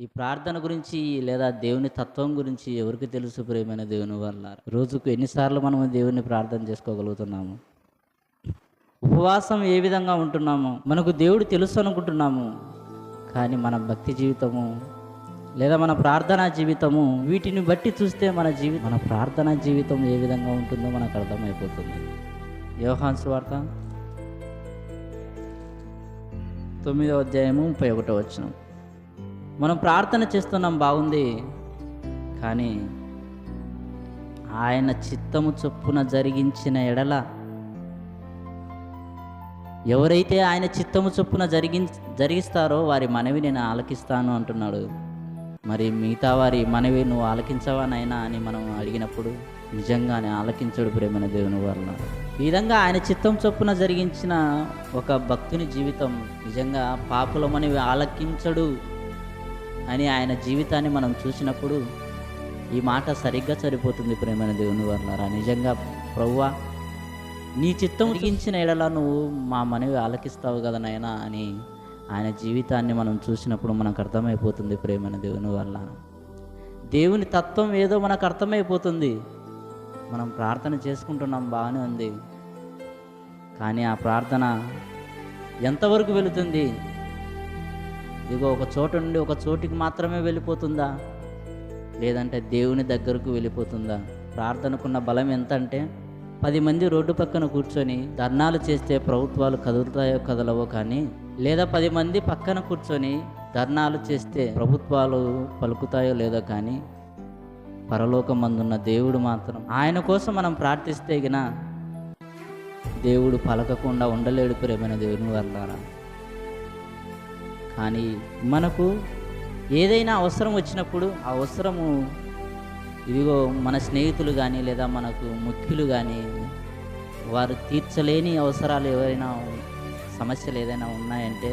ఈ ప్రార్థన గురించి లేదా దేవుని తత్వం గురించి ఎవరికి తెలుసు ప్రేమైన దేవుని వల్ల రోజుకు ఎన్నిసార్లు మనం దేవుని ప్రార్థన చేసుకోగలుగుతున్నాము? ఉపవాసం ఏ విధంగా ఉంటున్నాము? మనకు దేవుడు తెలుసు అనుకుంటున్నాము కానీ మన భక్తి జీవితము లేదా మన ప్రార్థనా జీవితము వీటిని బట్టి చూస్తే మన జీవి మన ప్రార్థనా జీవితం ఏ విధంగా ఉంటుందో మనకు అర్థమైపోతుంది. యోహాన్స్ వార్త తొమ్మిదో అధ్యాయము ముప్పై ఒకటో వచ్చినాం మనం ప్రార్థన చేస్తున్నాం బాగుంది. కానీ ఆయన చిత్తము చొప్పున జరిగించిన ఎడల ఎవరైతే ఆయన చిత్తము చొప్పున జరిగి జరిగిస్తారో వారి మనవి నేను ఆలకిస్తాను అంటున్నాడు. మరి మిగతా వారి మనవి నువ్వు ఆలకించవానైనా అని మనం అడిగినప్పుడు నిజంగానే ఆలకించడు ప్రేమైన దేవుని వలన. ఈ విధంగా ఆయన చిత్తం చొప్పున జరిగించిన ఒక భక్తుని జీవితం నిజంగా పాపుల మనవి ఆలకించడు. అని ఆయన జీవితాన్ని మనం చూసినప్పుడు ఈ మాట సరిగ్గా సరిపోతుంది ప్రేమైన దేవుని వల్ల నిజంగా ప్రవ్వా నీ చిత్తం ఇచ్చిన ఎడలా నువ్వు మా మనవి ఆలకిస్తావు కదా నాయనా అని ఆయన జీవితాన్ని మనం చూసినప్పుడు మనకు అర్థమైపోతుంది ప్రేమైన దేవుని వల్ల దేవుని తత్వం ఏదో మనకు అర్థమైపోతుంది. మనం ప్రార్థన చేసుకుంటున్నాం బాగానే ఉంది. కానీ ఆ ప్రార్థన ఎంతవరకు వెళుతుంది? ఇదిగో ఒక చోట నుండి ఒక చోటికి మాత్రమే వెళ్ళిపోతుందా? లేదంటే దేవుని దగ్గరకు వెళ్ళిపోతుందా? ప్రార్థనకున్న బలం ఎంత అంటే పది మంది రోడ్డు పక్కన కూర్చొని ధర్నాలు చేస్తే ప్రభుత్వాలు కదులుతాయో కదలవో కానీ లేదా పది మంది పక్కన కూర్చొని ధర్నాలు చేస్తే ప్రభుత్వాలు పలుకుతాయో లేదో కానీ పరలోకమందున్న దేవుడు మాత్రం ఆయన కోసం మనం ప్రార్థిస్తే గిన దేవుడు పలకకుండా ఉండలేడు ప్రేమైన దేవుని వల్ల కానీ మనకు ఏదైనా అవసరం వచ్చినప్పుడు ఆ అవసరము ఇదిగో మన స్నేహితులు కానీ లేదా మనకు ముఖ్యులు కానీ వారు తీర్చలేని అవసరాలు ఎవరైనా సమస్యలు ఏదైనా ఉన్నాయంటే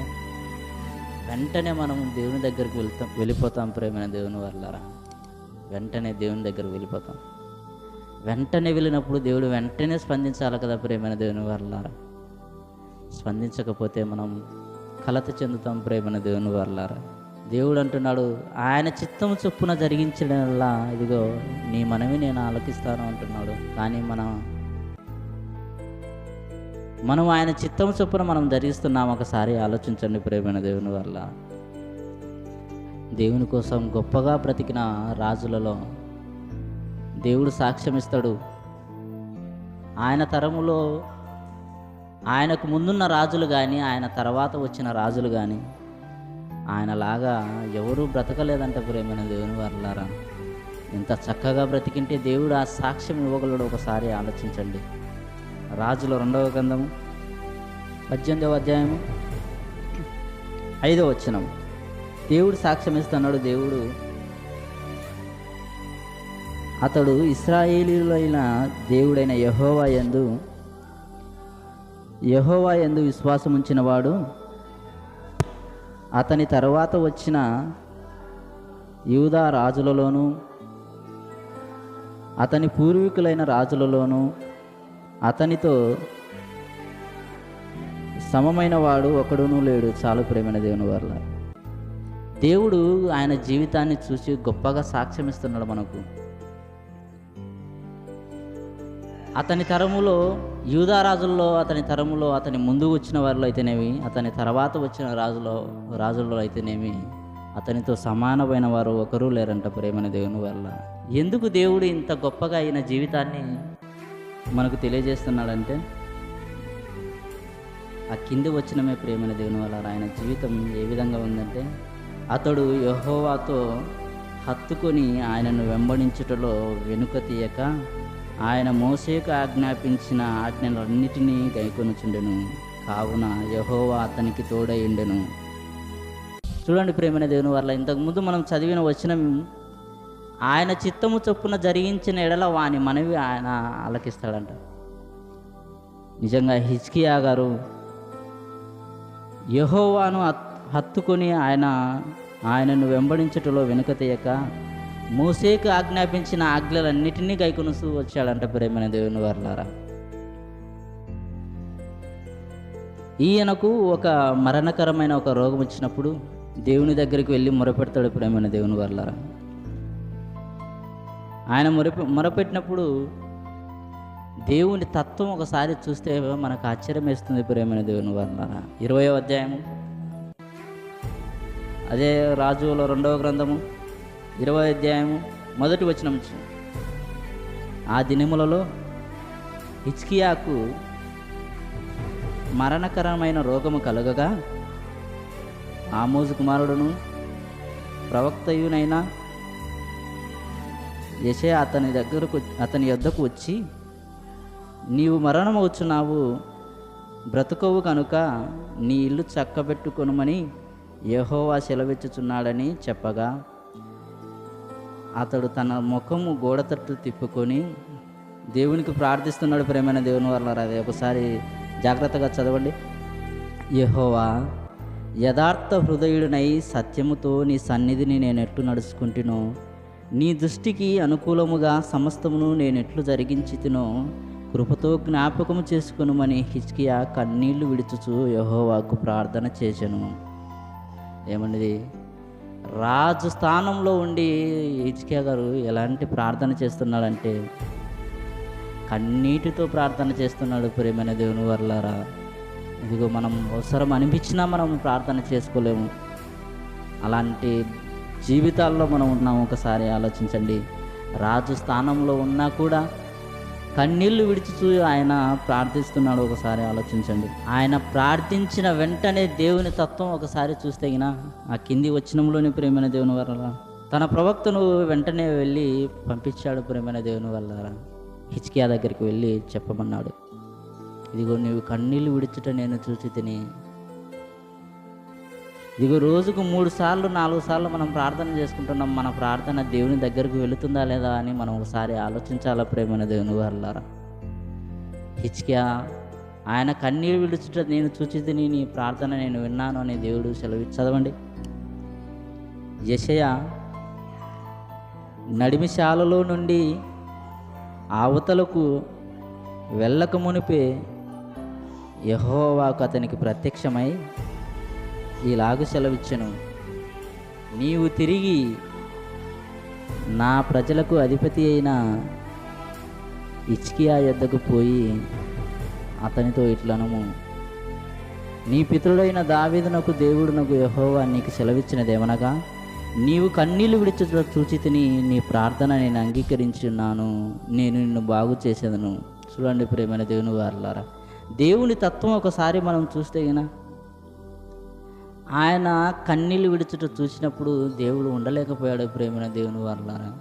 వెంటనే మనం దేవుని దగ్గరికి వెళ్తాం వెళ్ళిపోతాం ప్రేమైన దేవుని వల్లరా వెంటనే దేవుని దగ్గరికి వెళ్ళిపోతాం. వెంటనే వెళ్ళినప్పుడు దేవుడు వెంటనే స్పందించాలి కదా ప్రేమైన దేవుని వల్లరా స్పందించకపోతే మనం కలత చెందుతాం ప్రేమైన దేవుని వల్లరా దేవుడు అంటున్నాడు ఆయన చిత్తం చొప్పున జరిగించడంలా ఇదిగో నీ మనవి నేను ఆలకిస్తాను అంటున్నాడు. కానీ మనం మనం ఆయన చిత్తం చొప్పున మనం జరిగిస్తున్నాం ఒకసారి ఆలోచించండి ప్రేమైన దేవుని వల్ల దేవుని కోసం గొప్పగా బ్రతికిన రాజులలో దేవుడు సాక్ష్యం ఇస్తాడు ఆయన తరములో ఆయనకు ముందున్న రాజులు కానీ ఆయన తర్వాత వచ్చిన రాజులు కానీ ఆయనలాగా ఎవరూ బ్రతకలేదంట ప్రేమైన దేవుని వర్లారా. ఇంత చక్కగా బ్రతికింటే దేవుడు ఆ సాక్ష్యం ఇవ్వగలడు ఒకసారి ఆలోచించండి. రాజుల రెండవ గ్రంథము పద్దెనిమిదవ అధ్యాయము ఐదవ వచ్చినం దేవుడు సాక్ష్యం ఇస్తున్నాడు దేవుడు అతడు ఇస్రాయేలీలైన దేవుడైన యహోవా యందు యహోవా ఎందు విశ్వాసం ఉంచినవాడు అతని తర్వాత వచ్చిన యూదా రాజులలోనూ అతని పూర్వీకులైన రాజులలోనూ అతనితో సమమైన వాడు ఒకడునూ లేడు. చాలు ప్రేమైన దేవుని వల్ల దేవుడు ఆయన జీవితాన్ని చూసి గొప్పగా సాక్ష్యం ఇస్తున్నాడు మనకు. అతని తరములో యూదా రాజుల్లో అతని తరములో అతని ముందు వచ్చిన వారిలో అయితేనేమి అతని తర్వాత వచ్చిన రాజులో రాజుల్లో అయితేనేమి అతనితో సమానమైన వారు ఒకరూ లేరంట ప్రేమని దేవుని వల్ల. ఎందుకు దేవుడు ఇంత గొప్పగా అయిన జీవితాన్ని మనకు తెలియజేస్తున్నాడంటే ఆ కింది వచ్చినమే ప్రేమని దేవుని వల్ల. ఆయన జీవితం ఏ విధంగా ఉందంటే అతడు యహోవాతో హత్తుకొని ఆయనను వెంబడించుటలో వెనుక తీయక ఆయన మోసేకు ఆజ్ఞాపించిన ఆజ్ఞలన్నిటినీ గైకొనుచుండెను. కావున యహోవా అతనికి తోడయుండెను చూడండి ప్రేమైన దేవుని వల్ల ఇంతకుముందు మనం చదివిన వచనం ఆయన చిత్తము చొప్పున జరిగించిన ఎడల వాని మనవి ఆయన ఆలకిస్తాడంట. నిజంగా హిజ్కియా గారు యహోవాను హత్తుకొని ఆయన ఆయనను వెంబడించటలో వెనుక తీయక మోసేకు ఆజ్ఞాపించిన ఆజ్ఞలన్నిటినీ గైకొనుస్తూ వచ్చాడంట ప్రేమైన దేవుని వర్లారా. ఈయనకు ఒక మరణకరమైన ఒక రోగం వచ్చినప్పుడు దేవుని దగ్గరికి వెళ్ళి మొరపెడతాడు ప్రేమైన దేవుని వర్లారా. ఆయన మొరపె మొరపెట్టినప్పుడు దేవుని తత్వం ఒకసారి చూస్తే మనకు ఆశ్చర్యం వేస్తుంది ప్రేమైన దేవుని వర్లారా. ఇరవై అధ్యాయము. అదే రాజువుల రెండవ గ్రంథము. ఇరవై అధ్యాయము మొదటి వచనం ఆ దినములలో హిచ్కియాకు మరణకరమైన రోగము కలగగా ఆమోజు కుమారుడును ప్రవక్తయునైన యశే అతని దగ్గరకు అతని యొద్దకు వచ్చి నీవు మరణమవుచున్నావు బ్రతుకవు కనుక నీ ఇల్లు చక్కబెట్టుకొనుమని యహోవా సెలవిచ్చుచున్నాడని చెప్పగా అతడు తన ముఖము గోడ తట్టు తిప్పుకొని దేవునికి ప్రార్థిస్తున్నాడు. ప్రేమైన దేవుని వల్ల అది ఒకసారి జాగ్రత్తగా చదవండి. యహోవా యథార్థ హృదయుడినై సత్యముతో నీ సన్నిధిని నేను ఎట్లు నడుచుకుంటునో నీ దృష్టికి అనుకూలముగా సమస్తమును నేను ఎట్లు జరిగించితినో కృపతో జ్ఞాపకము చేసుకునుమని హిచ్కియా కన్నీళ్ళు విడుచుచు యహోవాకు ప్రార్థన చేశాను ఏమన్నది రాజు స్థానంలో ఉండి హెచ్కే గారు ఎలాంటి ప్రార్థన చేస్తున్నాడంటే కన్నీటితో ప్రార్థన చేస్తున్నాడు ప్రేమైన దేవుని వర్లారా. ఇదిగో మనం అవసరం అనిపించినా మనం ప్రార్థన చేసుకోలేము. అలాంటి జీవితాల్లో మనం ఉన్నాం ఒకసారి ఆలోచించండి. రాజు స్థానంలో ఉన్నా కూడా కన్నీళ్ళు విడిచిచూ ఆయన ప్రార్థిస్తున్నాడు ఒకసారి ఆలోచించండి. ఆయన ప్రార్థించిన వెంటనే దేవుని తత్వం ఒకసారి చూస్తేగిన ఆ కింది వచ్చినంలోని ప్రేమైన దేవుని వల్ల తన ప్రవక్తను వెంటనే వెళ్ళి పంపించాడు ప్రేమైన దేవుని వల్ల హిచ్కియా దగ్గరికి వెళ్ళి చెప్పమన్నాడు. ఇదిగో నీవు కన్నీళ్ళు విడుచుట నేను చూసి తిని ఇదిగో రోజుకు మూడు సార్లు నాలుగు సార్లు మనం ప్రార్థన చేసుకుంటున్నాం. మన ప్రార్థన దేవుని దగ్గరకు వెళుతుందా లేదా అని మనం ఒకసారి ఆలోచించాలా ప్రేమైన దేవుని వారులారా? హిచ్కియా ఆయన కన్నీరు విడుచుట నేను చూచి తిని నీ ప్రార్థన నేను విన్నాను అని దేవుడు సెలవు చదవండి. యశయ నడిమిశాలలో నుండి అవతలకు వెళ్ళక మునిపే యహోవాకు అతనికి ప్రత్యక్షమై ఇలాగు సెలవిచ్చెను. నీవు తిరిగి నా ప్రజలకు అధిపతి అయిన ఇచ్కియా యొద్దకు పోయి అతనితో ఇట్లనము. నీ పితృడైన దావీదునకు దేవుడునకు యహోవా నీకు సెలవిచ్చినదేమనగా నీవు కన్నీళ్ళు విడిచుట చూచి తిని నీ ప్రార్థన నేను అంగీకరించున్నాను నేను నిన్ను బాగు చేసేదను. చూడండి ప్రేమైన దేవుని వారలారా దేవుని తత్వం ఒకసారి మనం చూస్తే కదా ఆయన కన్నీళ్ళు విడుచుట చూసినప్పుడు దేవుడు ఉండలేకపోయాడు ప్రేమైన దేవుని వల్ల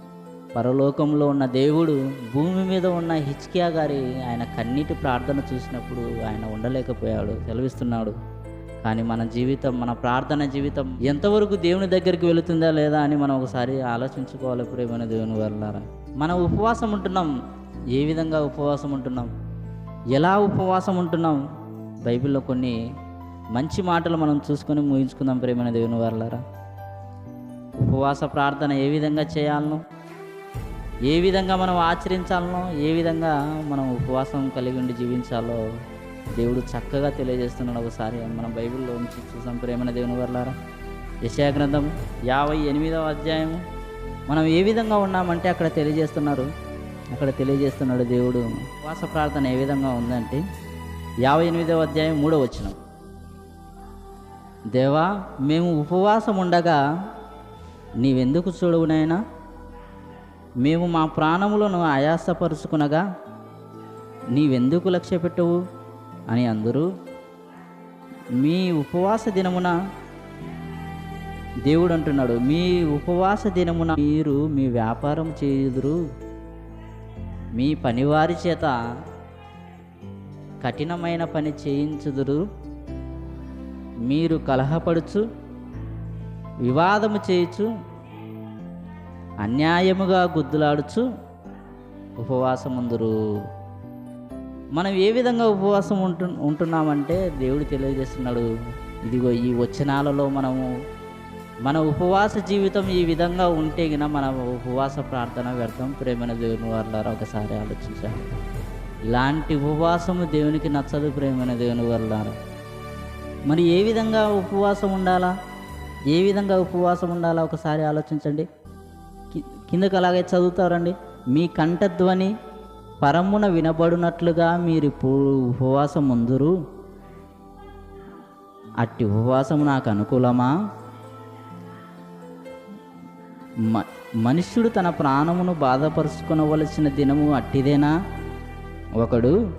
పరలోకంలో ఉన్న దేవుడు భూమి మీద ఉన్న హిచ్కియా గారి ఆయన కన్నీటి ప్రార్థన చూసినప్పుడు ఆయన ఉండలేకపోయాడు సెలవిస్తున్నాడు. కానీ మన జీవితం మన ప్రార్థన జీవితం ఎంతవరకు దేవుని దగ్గరికి వెళుతుందా లేదా అని మనం ఒకసారి ఆలోచించుకోవాలి ప్రేమైన దేవుని వల్ల మనం ఉపవాసం ఉంటున్నాం. ఏ విధంగా ఉపవాసం ఉంటున్నాం? ఎలా ఉపవాసం ఉంటున్నాం? బైబిల్లో కొన్ని మంచి మాటలు మనం చూసుకొని ముగించుకుందాం ప్రేమైన దేవుని వారులారా. ఉపవాస ప్రార్థన ఏ విధంగా చేయాలనో? ఏ విధంగా మనం ఆచరించాలనో? ఏ విధంగా మనం ఉపవాసం కలిగి ఉండి జీవించాలో దేవుడు చక్కగా తెలియజేస్తున్నాడు ఒకసారి. మనం బైబిల్లో నుంచి చూసాం ప్రేమైన దేవుని వర్లారా. యశా గ్రంథం యాభై ఎనిమిదవ అధ్యాయము. మనం ఏ విధంగా ఉన్నామంటే అక్కడ తెలియజేస్తున్నారు. అక్కడ తెలియజేస్తున్నాడు దేవుడు. ఉపవాస ప్రార్థన ఏ విధంగా ఉందంటే యాభై ఎనిమిదవ అధ్యాయం మూడో వచ్చినాం దేవా మేము ఉపవాసం ఉండగా నీవెందుకు చూడవునైనా మేము మా ప్రాణములను ఆయాసపరుచుకునగా నీవెందుకు లక్ష్య పెట్టవు అని అందరూ మీ ఉపవాస దినమున దేవుడు అంటున్నాడు మీ ఉపవాస దినమున మీరు మీ వ్యాపారం చేయుదురు. మీ పనివారి చేత కఠినమైన పని చేయించుదురు. మీరు కలహపడుచు వివాదము చేయుచు అన్యాయముగా గుద్దులాడుచు ఉపవాసముందురు. మనం ఏ విధంగా ఉపవాసం ఉంటు ఉంటున్నామంటే దేవుడు తెలియజేస్తున్నాడు. ఇదిగో ఈ వచనాలలో మనము మన ఉపవాస జీవితం ఈ విధంగా ఉంటే గిన మన ఉపవాస ప్రార్థన వ్యర్థం. ప్రేమైన దేవుని వాళ్ళారా ఒకసారి ఆలోచించాలి ఇలాంటి ఉపవాసము దేవునికి నచ్చదు ప్రేమైన దేవుని వాళ్ళారా మరి ఏ విధంగా ఉపవాసం ఉండాలా? ఏ విధంగా ఉపవాసం ఉండాలా? ఒకసారి ఆలోచించండి. కిందకు అలాగే చదువుతారండి. మీ కంఠధ్వని పరమున వినబడినట్లుగా మీరు ఇప్పుడు ఉపవాసం ముందురు అట్టి ఉపవాసం నాకు అనుకూలమా? మ మనుష్యుడు తన ప్రాణమును బాధపరుచుకునవలసిన దినము అట్టిదేనా? ఒకడు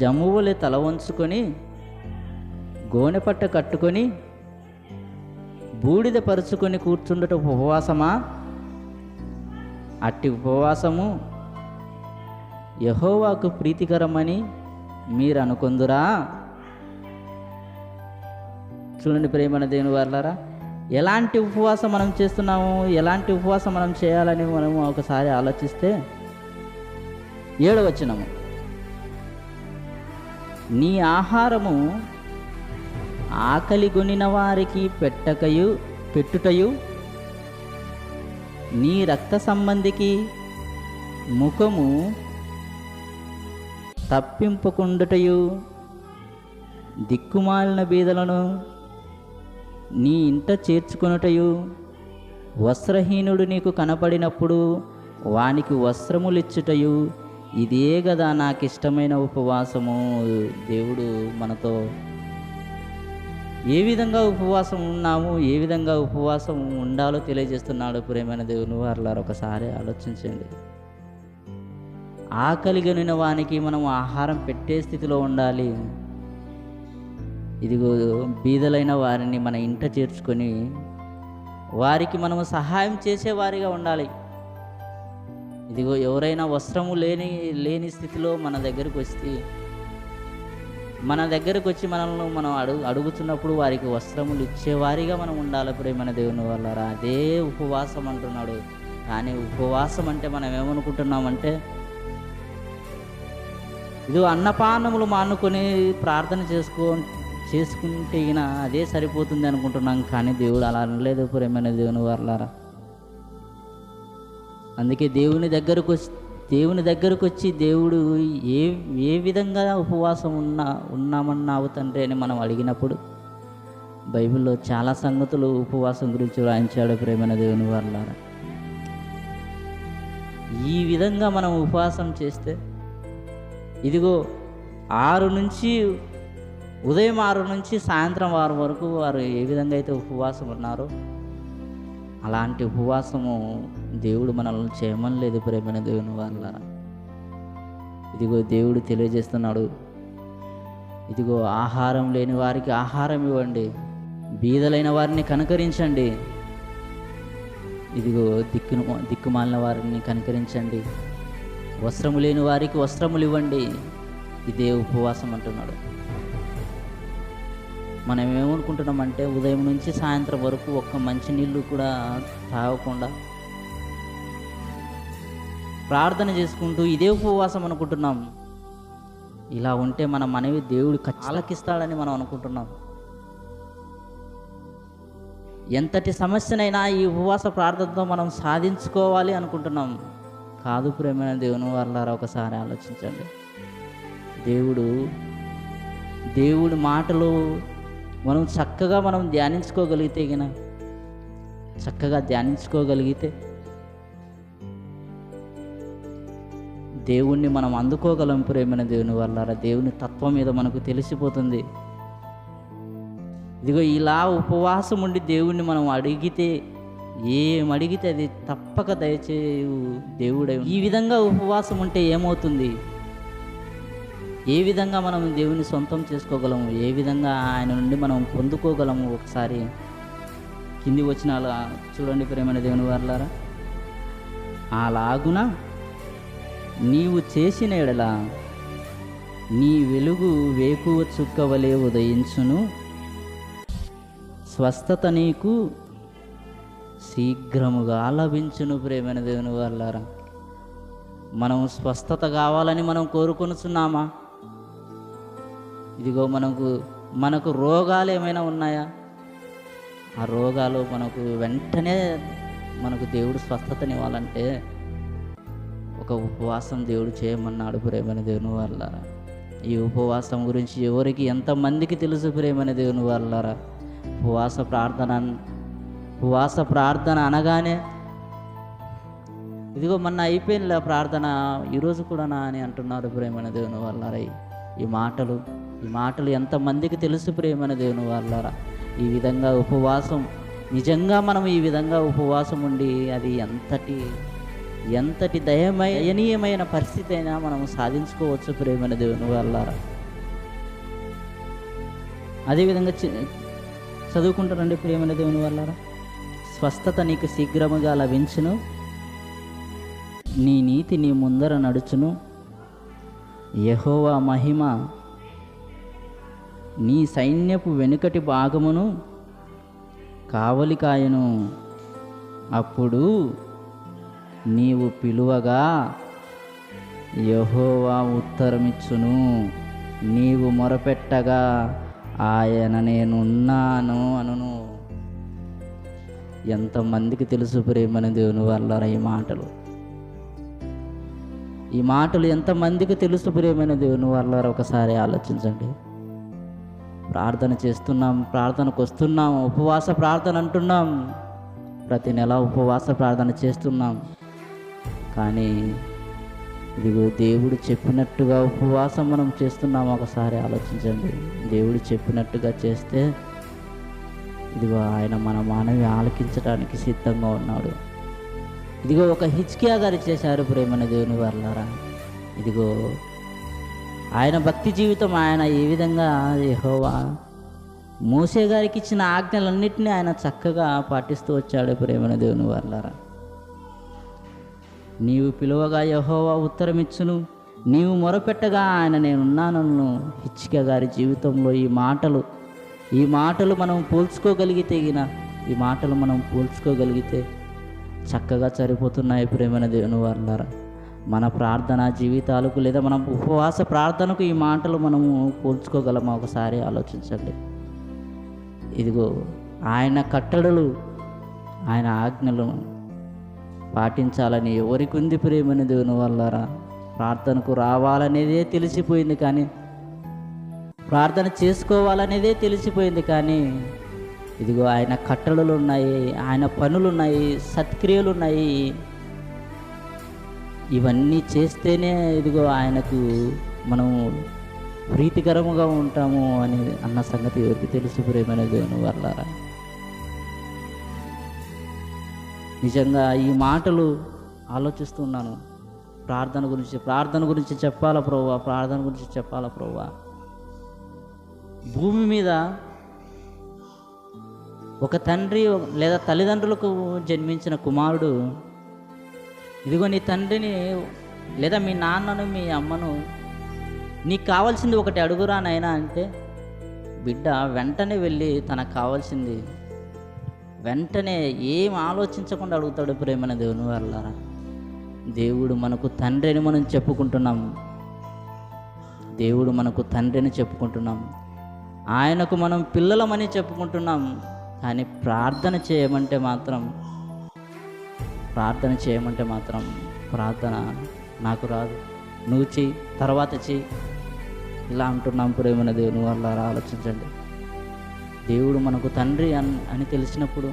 జమువులే తల వంచుకొని గోనెపట్ట కట్టుకొని బూడిద పరుచుకొని కూర్చుండట ఉపవాసమా? అట్టి ఉపవాసము యహోవాకు ప్రీతికరమని మీరు అనుకుందురా చూడండి ప్రేమన దేవుని వాళ్ళారా ఎలాంటి ఉపవాసం మనం చేస్తున్నాము? ఎలాంటి ఉపవాసం మనం చేయాలని మనము ఒకసారి ఆలోచిస్తే ఏడవచనము. నీ ఆహారము ఆకలి గొనిన వారికి పెట్టకయు పెట్టుటయు? నీ రక్త సంబంధికి ముఖము తప్పింపకుండుటయు? దిక్కుమాలిన బీదలను నీ ఇంట చేర్చుకొనుటయు? వస్త్రహీనుడు నీకు కనపడినప్పుడు వానికి వస్త్రములిచ్చుటయు? ఇదే కదా నాకు ఇష్టమైన ఉపవాసము. దేవుడు మనతో ఏ విధంగా ఉపవాసం ఉన్నాము ఏ విధంగా ఉపవాసం ఉండాలో తెలియజేస్తున్నాడు ప్రేమైన దేవుని వారిలారు ఒకసారి ఆలోచించండి. ఆకలిగనిన వానికి మనం ఆహారం పెట్టే స్థితిలో ఉండాలి. ఇదిగో బీదలైన వారిని మన ఇంట చేర్చుకొని వారికి మనము సహాయం చేసేవారిగా ఉండాలి. ఇదిగో ఎవరైనా వస్త్రము లేని లేని స్థితిలో మన దగ్గరకు వస్తే మన దగ్గరకు వచ్చి మనల్ని మనం అడుగు అడుగుతున్నప్పుడు వారికి వస్త్రములు ఇచ్చేవారిగా మనం ఉండాలి ప్రేమైన దేవుని వల్ల అదే ఉపవాసం అంటున్నాడు. కానీ ఉపవాసం అంటే మనం ఏమనుకుంటున్నామంటే ఇది అన్నపానములు మానుకొని ప్రార్థన చేసుకో చేసుకుంటే అదే సరిపోతుంది అనుకుంటున్నాం కానీ దేవుడు అలా అనలేదు ప్రేమైన దేవుని వర్లారా అందుకే దేవుని దగ్గరకు వచ్చి దేవుని దగ్గరకు వచ్చి దేవుడు ఏ ఏ విధంగా ఉపవాసం ఉన్నా ఉన్నామన్నావు తండ్రి అని మనం అడిగినప్పుడు బైబిల్లో చాలా సంగతులు ఉపవాసం గురించి వ్రాయించాడు ప్రేమైన దేవుని వర్లారా. ఈ విధంగా మనం ఉపవాసం చేస్తే ఇదిగో ఆరు నుంచి ఉదయం ఆరు నుంచి సాయంత్రం ఆరు వరకు వారు ఏ విధంగా అయితే ఉపవాసం ఉన్నారో అలాంటి ఉపవాసము దేవుడు మనల్ని చేయమని లేదు ప్రేమైన దేవుని వల్ల ఇదిగో దేవుడు తెలియజేస్తున్నాడు. ఇదిగో ఆహారం లేని వారికి ఆహారం ఇవ్వండి. బీదలైన వారిని కనకరించండి. ఇదిగో దిక్కును దిక్కుమాలిన వారిని కనకరించండి. వస్త్రము లేని వారికి వస్త్రములు ఇవ్వండి. ఇదే ఉపవాసం అంటున్నాడు. మనం ఏమనుకుంటున్నామంటే ఉదయం నుంచి సాయంత్రం వరకు ఒక్క మంచి నీళ్ళు కూడా తాగకుండా ప్రార్థన చేసుకుంటూ ఇదే ఉపవాసం అనుకుంటున్నాం. ఇలా ఉంటే మన మనవి దేవుడు ఆలకిస్తాడని మనం అనుకుంటున్నాం. ఎంతటి సమస్యనైనా ఈ ఉపవాస ప్రార్థనతో మనం సాధించుకోవాలి అనుకుంటున్నాం. కాదు ప్రేమైన దేవుని వాళ్ళారా ఒకసారి ఆలోచించండి. దేవుడు దేవుడి మాటలు మనం చక్కగా మనం ధ్యానించుకోగలిగితే గిన చక్కగా ధ్యానించుకోగలిగితే దేవుణ్ణి మనం అందుకోగలం ప్రేమైన దేవుని వల్ల దేవుని తత్వం మీద మనకు తెలిసిపోతుంది. ఇదిగో ఇలా ఉపవాసం ఉండి దేవుణ్ణి మనం అడిగితే ఏం అడిగితే అది తప్పక దయచేయు దేవుడే ఈ విధంగా ఉపవాసం ఉంటే ఏమవుతుంది? ఏ విధంగా మనం దేవుని సొంతం చేసుకోగలము? ఏ విధంగా ఆయన నుండి మనం పొందుకోగలము? ఒకసారి కింది వచ్చిన అలా చూడండి ప్రేమైన దేవుని వారులారా అలాగున నీవు చేసిన ఎడల నీ వెలుగు వేకువ చుక్కవలే ఉదయించును. స్వస్థత నీకు శీఘ్రముగా లభించును ప్రేమైన దేవుని వాళ్ళారా మనం స్వస్థత కావాలని మనం కోరుకొనుచున్నామా? ఇదిగో మనకు మనకు రోగాలు ఏమైనా ఉన్నాయా? ఆ రోగాలు మనకు వెంటనే మనకు దేవుడు స్వస్థతనివ్వాలంటే ఒక ఉపవాసం దేవుడు చేయమన్నాడు ప్రేమైన దేవుని వాళ్ళారా ఈ ఉపవాసం గురించి ఎవరికి ఎంతమందికి తెలుసు ప్రేమైన దేవుని వాళ్ళారా ఉపవాస ప్రార్థన ఉపవాస ప్రార్థన అనగానే ఇదిగో మొన్న అయిపోయినలే ప్రార్థన ఈరోజు కూడానా అని అంటున్నారు ప్రేమైన దేవుని వాళ్ళారా ఈ మాటలు ఈ మాటలు ఎంతమందికి తెలుసు ప్రేమైన దేవుని వాళ్ళారా ఈ విధంగా ఉపవాసం నిజంగా మనం ఈ విధంగా ఉపవాసం ఉండి అది ఎంతటి ఎంతటి దయమై పరిస్థితి అయినా మనం సాధించుకోవచ్చు ప్రేమైన దేవుని వల్ల అదేవిధంగా చదువుకుంటారండి ప్రేమైన దేవుని వల్ల స్వస్థత నీకు శీఘ్రముగా లభించును. నీ నీతి నీ ముందర నడుచును. యహోవా మహిమ నీ సైన్యపు వెనుకటి భాగమును కావలికాయను అప్పుడు నీవు పిలువగా యహోవా ఉత్తరమిచ్చును. నీవు మొరపెట్టగా ఆయన నేనున్నాను అనును. ఎంతమందికి తెలుసు ప్రేమని దేవుని వల్ల ఈ మాటలు? ఈ మాటలు ఎంతమందికి తెలుసు ప్రేమని దేవుని వల్ల ఒకసారి ఆలోచించండి. ప్రార్థన చేస్తున్నాం ప్రార్థనకు వస్తున్నాం ఉపవాస ప్రార్థన అంటున్నాం. ప్రతి నెల ఉపవాస ప్రార్థన చేస్తున్నాం. కానీ ఇదిగో దేవుడు చెప్పినట్టుగా ఉపవాసం మనం చేస్తున్నాం. ఒకసారి ఆలోచించండి. దేవుడు చెప్పినట్టుగా చేస్తే ఇదిగో ఆయన మన మానవి ఆలకించడానికి సిద్ధంగా ఉన్నాడు. ఇదిగో ఒక హిచ్కియా గారు చేశారు ప్రేమన దేవుని వర్లారా. ఇదిగో ఆయన భక్తి జీవితం ఆయన ఏ విధంగా యెహోవా మోసే గారికి ఇచ్చిన ఆజ్ఞలన్నింటినీ ఆయన చక్కగా పాటిస్తూ వచ్చాడు ప్రేమన దేవుని వర్లారా. నీవు పిలువగా యహోవా ఉత్తరమిచ్చును. నీవు మొరపెట్టగా ఆయన నేనున్నానను హిచ్చిక గారి జీవితంలో ఈ మాటలు ఈ మాటలు మనం పోల్చుకోగలిగితే గిన ఈ మాటలు మనం పోల్చుకోగలిగితే చక్కగా సరిపోతున్నాయి ప్రేమైన దేవుని వాళ్ళారా మన ప్రార్థన జీవితాలకు లేదా మనం ఉపవాస ప్రార్థనకు ఈ మాటలు మనము పోల్చుకోగలమా ఒకసారి ఆలోచించండి. ఇదిగో ఆయన కట్టడలు ఆయన ఆజ్ఞలు పాటించాలని ఎవరికి ఉంది ప్రేమని దేవుని వల్లరా? ప్రార్థనకు రావాలనేదే తెలిసిపోయింది కానీ ప్రార్థన చేసుకోవాలనేదే తెలిసిపోయింది కానీ ఇదిగో ఆయన కట్టడలు ఉన్నాయి ఆయన పనులు ఉన్నాయి సత్క్రియలు ఉన్నాయి ఇవన్నీ చేస్తేనే ఇదిగో ఆయనకు మనము ప్రీతికరముగా ఉంటాము అని అన్న సంగతి ఎవరికి తెలుసు ప్రేమైన దేవుని వల్లారా? నిజంగా ఈ మాటలు ఆలోచిస్తున్నాను ప్రార్థన గురించి ప్రార్థన గురించి చెప్పాలా ప్రభు ప్రార్థన గురించి చెప్పాలా ప్రభు భూమి మీద ఒక తండ్రి లేదా తల్లిదండ్రులకు జన్మించిన కుమారుడు ఇదిగో నీ తండ్రిని లేదా మీ నాన్నను మీ అమ్మను నీకు కావాల్సింది ఒకటి అడుగురా నాయనా అంటే బిడ్డ వెంటనే వెళ్ళి తనకు కావాల్సింది వెంటనే ఏం ఆలోచించకుండా అడుగుతాడు ప్రేమన దేవుని వాళ్ళారా దేవుడు మనకు తండ్రి అని మనం చెప్పుకుంటున్నాం. దేవుడు మనకు తండ్రి అని చెప్పుకుంటున్నాం. ఆయనకు మనం పిల్లలమని చెప్పుకుంటున్నాం. కానీ ప్రార్థన చేయమంటే మాత్రం ప్రార్థన చేయమంటే మాత్రం ప్రార్థన నాకు రాదు. నువ్వు చెయ్యి తర్వాత చెయ్యి. ఇలా అంటున్నాం ప్రేమన దేవుని వల్ల ఆలోచించండి. దేవుడు మనకు తండ్రి అని అని తెలిసినప్పుడు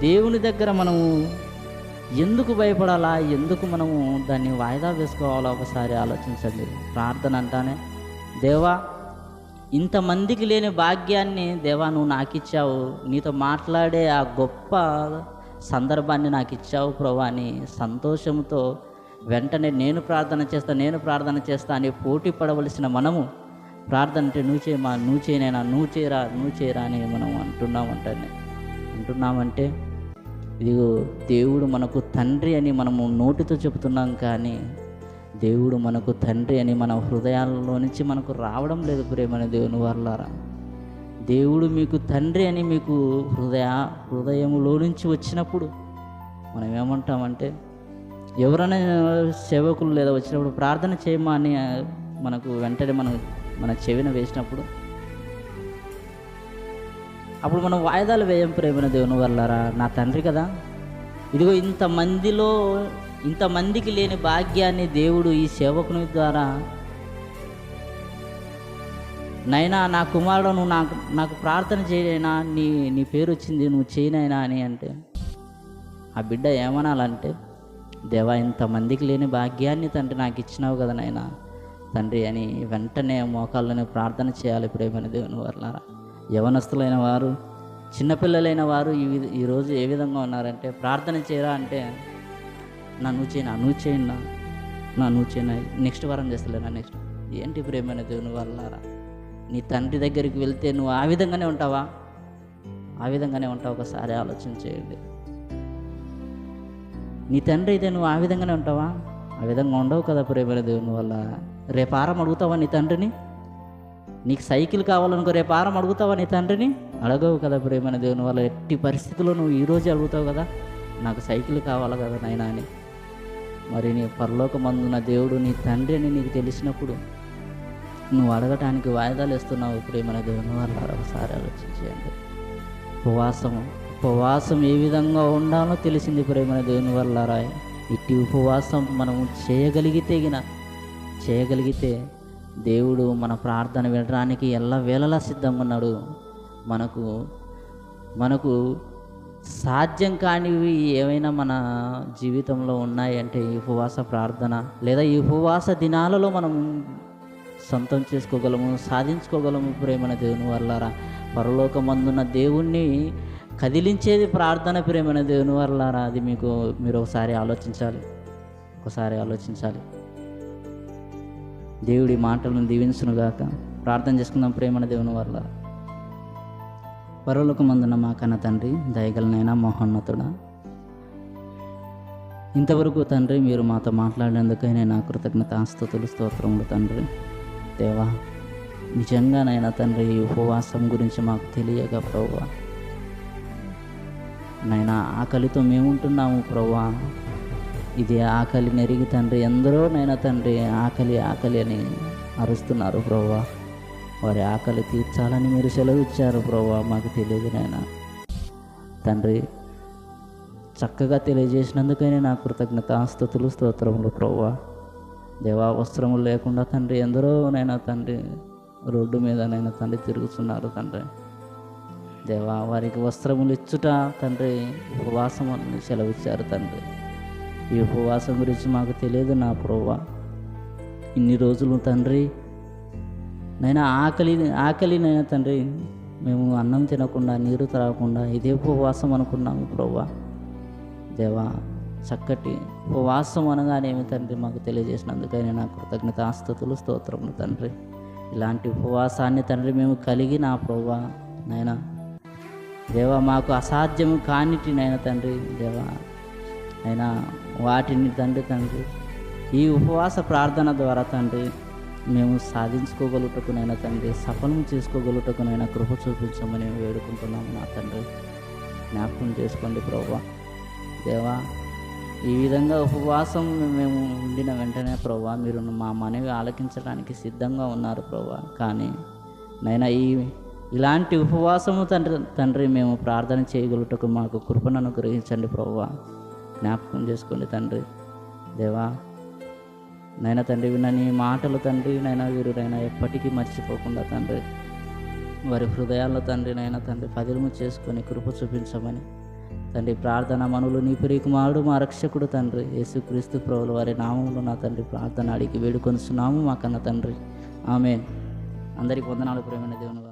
దేవుని దగ్గర మనము ఎందుకు భయపడాలా? ఎందుకు మనము దాన్ని వాయిదా వేసుకోవాలో? ఒకసారి ఆలోచించండి. ప్రార్థన అంటానే దేవా ఇంతమందికి లేని భాగ్యాన్ని దేవా నువ్వు నాకు ఇచ్చావు నీతో మాట్లాడే ఆ గొప్ప సందర్భాన్ని నాకు ఇచ్చావు ప్రభా. అని సంతోషంతో వెంటనే నేను ప్రార్థన చేస్తా నేను ప్రార్థన చేస్తా అని పోటీ పడవలసిన మనము ప్రార్థన అంటే నువ్వు చేయమా నువ్వు చేయనైనా నువ్వు చేయరా నువ్వు చేయరా అని మనం అంటున్నామంటే అంటున్నామంటే ఇదిగో దేవుడు మనకు తండ్రి అని మనము నోటితో చెబుతున్నాం కానీ దేవుడు మనకు తండ్రి అని మన హృదయాల్లో నుంచి మనకు రావడం లేదు ప్రేమని దేవుని వర్లారా. దేవుడు మీకు తండ్రి అని మీకు హృదయ హృదయంలో నుంచి వచ్చినప్పుడు మనం ఏమంటామంటే ఎవరైనా సేవకులు లేదా వచ్చినప్పుడు ప్రార్థన చేయమా అని మనకు వెంటనే మనం మన చెవిన వేసినప్పుడు. అప్పుడు మనం వాయిదాలు వేయం ప్రేమన దేవుని వల్లరా? నా తండ్రి కదా. ఇదిగో ఇంతమందిలో ఇంతమందికి లేని భాగ్యాన్ని దేవుడు ఈ సేవకుని ద్వారా నైనా నా కుమారుడు నువ్వు నాకు నాకు ప్రార్థన చేయనైనా నీ నీ పేరు వచ్చింది నువ్వు చేయనైనా అని అంటే ఆ బిడ్డ ఏమనాలంటే దేవా ఇంతమందికి లేని భాగ్యాన్ని తండ్రి నాకు ఇచ్చినావు కదా నాయనా తండ్రి అని వెంటనే మోకాళ్ళని ప్రార్థన చేయాలి ప్రేమని దేవుని వల్ల యవనస్తులైన వారు చిన్నపిల్లలైన వారు ఈ విధ ఈరోజు ఏ విధంగా ఉన్నారంటే ప్రార్థన చేయరా అంటే నా నువ్వు చేయనా నువ్వు చేయనా నా నువ్వు చేయనా నెక్స్ట్ వారం చేస్తలేనా నెక్స్ట్? ఏంటి ప్రేమైన దేవుని వల్లారా నీ తండ్రి దగ్గరికి వెళ్తే నువ్వు ఆ విధంగానే ఉంటావా? ఆ విధంగానే ఉంటావు? ఒకసారి ఆలోచన చేయండి. నీ తండ్రి అయితే నువ్వు ఆ విధంగానే ఉంటావా? ఆ విధంగా ఉండవు కదా ప్రేమ దేవుని వల్ల రేపారం అడుగుతావా నీ తండ్రిని? నీకు సైకిల్ కావాలనుకో రేపు అడుగుతావా నీ తండ్రిని? అడగవు కదా ప్రేమైన దేవుని వల్ల ఎట్టి పరిస్థితుల్లో నువ్వు ఈరోజు అడుగుతావు కదా? నాకు సైకిల్ కావాలి కదా నాయన అని. మరి నీ పరలోకమందున దేవుడు నీ తండ్రి అని నీకు తెలిసినప్పుడు నువ్వు అడగటానికి వాయిదాలు ఇస్తున్నావు ప్రేమన దేవుని వల్ల. ఒకసారి ఆలోచించేయండి. ఉపవాసం ఉపవాసం ఏ విధంగా ఉండాలో తెలిసింది ప్రేమన దేవుని వల్ల రాయ్. ఇట్టి ఉపవాసం మనము చేయగలిగితే గిన చేయగలిగితే దేవుడు మన ప్రార్థన వినడానికి ఎల్ల వేళలా సిద్ధంగా ఉన్నాడు మనకు మనకు సాధ్యం కానివి ఏవైనా మన జీవితంలో ఉన్నాయంటే ఈ ఉపవాస ప్రార్థన లేదా ఈ ఉపవాస దినాలలో మనం సొంతం చేసుకోగలము సాధించుకోగలము ప్రేమన దేవుని వల్లారా. పరలోకమందున్న దేవుణ్ణి కదిలించేది ప్రార్థన ప్రేమన దేవుని వల్లారా. అది మీకు మీరు ఒకసారి ఆలోచించాలి. ఒకసారి ఆలోచించాలి. దేవుడి మాటలను దీవించునుగాక ప్రార్థన చేసుకుందాం ప్రేమణ దేవుని వల్ల పరలోకమందున మా కన్న తండ్రి దయగలనైనా మహోన్నతుడా. ఇంతవరకు తండ్రి మీరు మాతో మాట్లాడినందుకైనా నా కృతజ్ఞత ఆస్తుతులు స్తోత్రములు తండ్రి. దేవా నిజంగానైనా తండ్రి ఈ ఉపవాసం గురించి మాకు తెలియక ప్రవ్వా. నైనా ఆకలితో మేముంటున్నాము ప్రవ్వా. ఇది ఆకలి నెరిగి తండ్రి ఎందరో నైనా తండ్రి ఆకలి ఆకలి అని అరుస్తున్నారు ప్రవ్వా. వారి ఆకలి తీర్చాలని మీరు సెలవు ఇచ్చారు ప్రవ్వా మాకు తెలియదు నాయన. తండ్రి చక్కగా తెలియజేసినందుకైనా నా కృతజ్ఞత ఆస్తుతులు స్తోత్రములు ప్రవ్వా. దేవా వస్త్రములు లేకుండా తండ్రి ఎందరో నైనా తండ్రి రోడ్డు మీద నైనా తండ్రి తిరుగుతున్నారు తండ్రి. దేవా వారికి వస్త్రములు ఇచ్చుట తండ్రి ఉపవాసం సెలవిచ్చారు తండ్రి. ఈ ఉపవాసం గురించి మాకు తెలియదు నా ప్రోవా ఇన్ని రోజులు తండ్రి నైనా ఆకలి ఆకలి నైనా తండ్రి మేము అన్నం తినకుండా నీరు త్రాగకుండా ఇదే ఉపవాసం అనుకున్నాము ప్రోవా దేవా చక్కటి ఉపవాసం అనగానేమి తండ్రి మాకు తెలియజేసినందుకైనా నా కృతజ్ఞత ఆస్తుతులు స్తోత్రములు తండ్రి. ఇలాంటి ఉపవాసాన్ని తండ్రి మేము కలిగి నా ప్రభా నైనా. దేవా మాకు అసాధ్యము కానిటి నైనా తండ్రి దేవా. అయినా వాటిని తండ్రి తండ్రి ఈ ఉపవాస ప్రార్థన ద్వారా తండ్రి మేము సాధించుకోగలుగుటకునైనా తండ్రి సఫలం చేసుకోగలుగుటకునైనా కృప చూపించమని వేడుకుంటున్నాము నా తండ్రి. జ్ఞాపకం చేసుకోండి ప్రభా. దేవా ఈ విధంగా ఉపవాసం మేము ఉండిన వెంటనే ప్రభా మీరు మా మనవి ఆలకించడానికి సిద్ధంగా ఉన్నారు ప్రభా. కానీ నైనా ఈ ఇలాంటి ఉపవాసము తండ్రి తండ్రి మేము ప్రార్థన చేయగలుగుటకు మాకు కృపను అనుగ్రహించండి ప్రభా. జ్ఞాపకం చేసుకోండి తండ్రి. దేవా నైనా తండ్రి విన్న నీ మాటలు తండ్రి నైనా వీరునైనా ఎప్పటికీ మర్చిపోకుండా తండ్రి వారి హృదయాల్లో తండ్రి నైనా తండ్రి పదిలము చేసుకొని కృప చూపించమని తండ్రి ప్రార్థన మనులు నీ ప్రియకుమారుడు మా రక్షకుడు తండ్రి యేసుక్రీస్తు ప్రభులు వారి నామంలో నా తండ్రి ప్రార్థన అడిగి వేడుకొనిస్తున్నాము మా కన్న తండ్రి. ఆమె అందరికి వందనాలు ప్రేమైన దేవుని